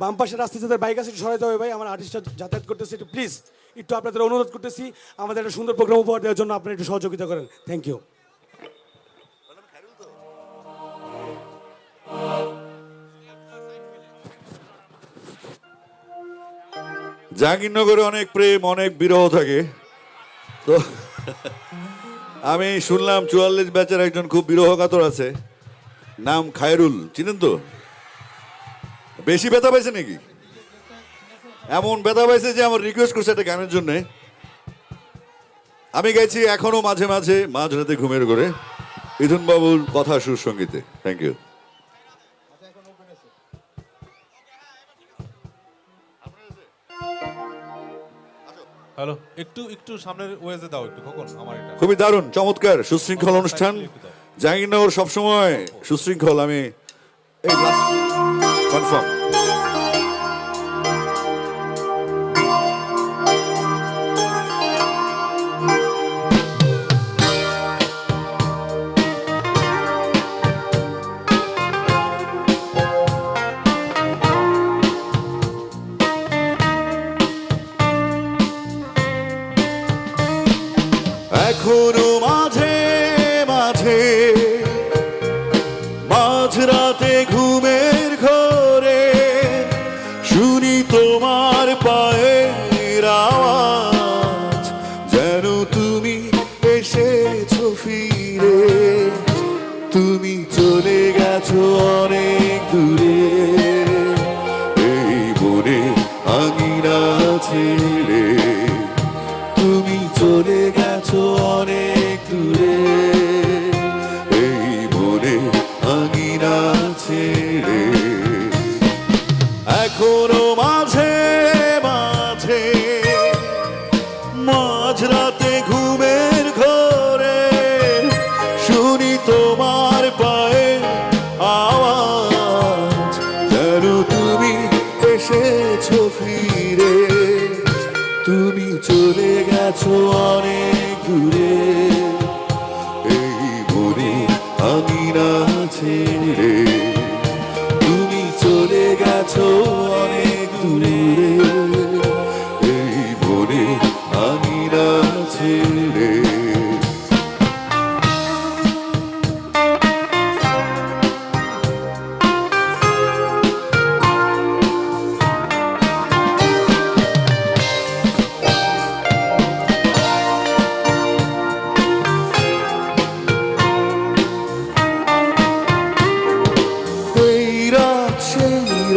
বাম পাশের রাস্তা যাদের বাইক আছে সরাইতে হবে ভাই, আমার আর্টিস্টরা যাতায়াত করতেছে একটু প্লিজ একটু আপনাদের অনুরোধ করতেছি, আমাদের একটা সুন্দর প্রোগ্রাম উপহার দেওয়ার জন্য আপনারা একটু সহযোগিতা করেন। থ্যাংক ইউ জাহাঙ্গীরনগরে অনেক প্রেম, অনেক বিরহ থাকে। তো, আমি শুনলাম চুয়াল্লিশ ব্যাচের একজন খুব বিরহ কাতর আছে, নাম খায়রুল। চিনেন তো? বেশি ব্যথা পাইছে নাকি? এমন ব্যথা পাইছে যে আমার রিকোয়েস্ট করছে একটা গানের জন্যে। আমি গেছি এখনও মাঝে মাঝে মাঝরাতে ঘুমের করে মিথুন বাবুর কথা সুর সঙ্গীতে থ্যাংক ইউ হ্যালো একটু একটু সামনের ওয়েজে দাও একটু কখন আমার এটা। খুবই দারুণ চমৎকার সুশৃঙ্খল অনুষ্ঠান। জাহাঙ্গীরনগর সবসময় সুশৃঙ্খল আমি এই কনফার্ম এখনও তোমার পায়ে আওয়াজ, যেন তুমি এসেছ ফিরে। তুমি চলে গেছো অনেক দূরে। এই মনে আমি না ছেড়ে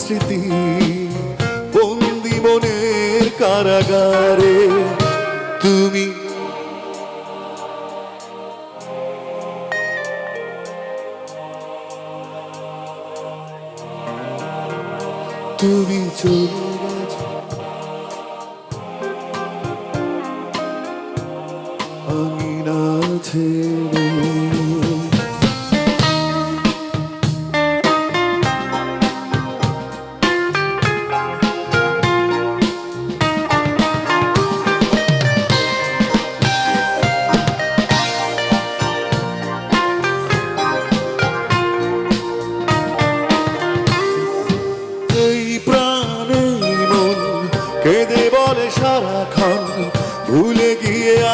স্মৃতি বন্দি মনের কারাগারে তুমি। তুমি চলে আমি না ছেড়ে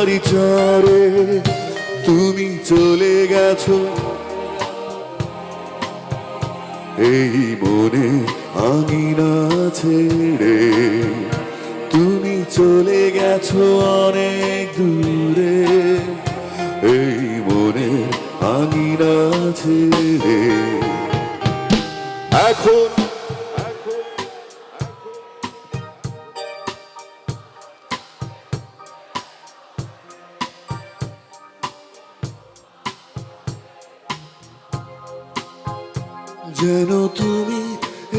বেদনারি চরে তুমি চলে গেছো। এই মনে আঙিনা ছেড়ে তুমি চলে গেছো অনেক দূরে। এই মনে আঙিনা ছেড়ে এখন যেন তুমি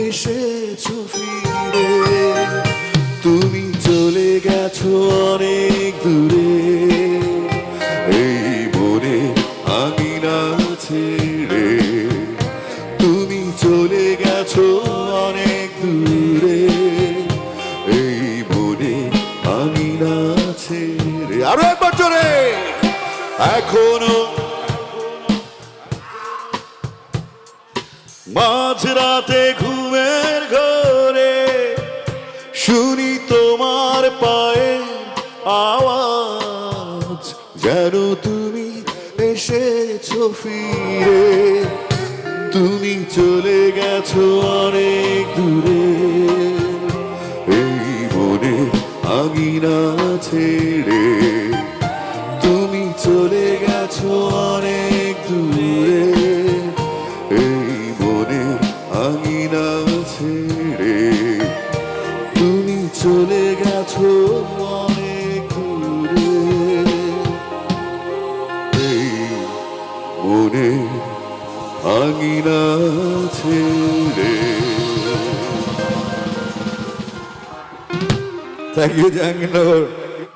এসেছ ফিরে। তুমি চলে গেছো অনেক দূরে। এই মনে আঙিনা ছেড়ে। তুমি চলে গেছো অনেক দূরে। এই মনে আঙিনা ছেড়ে। আরও একবার জোরে। এখনও মাঝরাতে ঘুমের ঘরে শুনি তোমার পায়ে আওয়াজ, যেন তুমি এসেছ ফিরে। তুমি চলে গেছো অনেক দূরে। এই মনে আঙিনা ছেড়ে মনে আঙিনা ছেড়ে। Thank you Jahangirnagar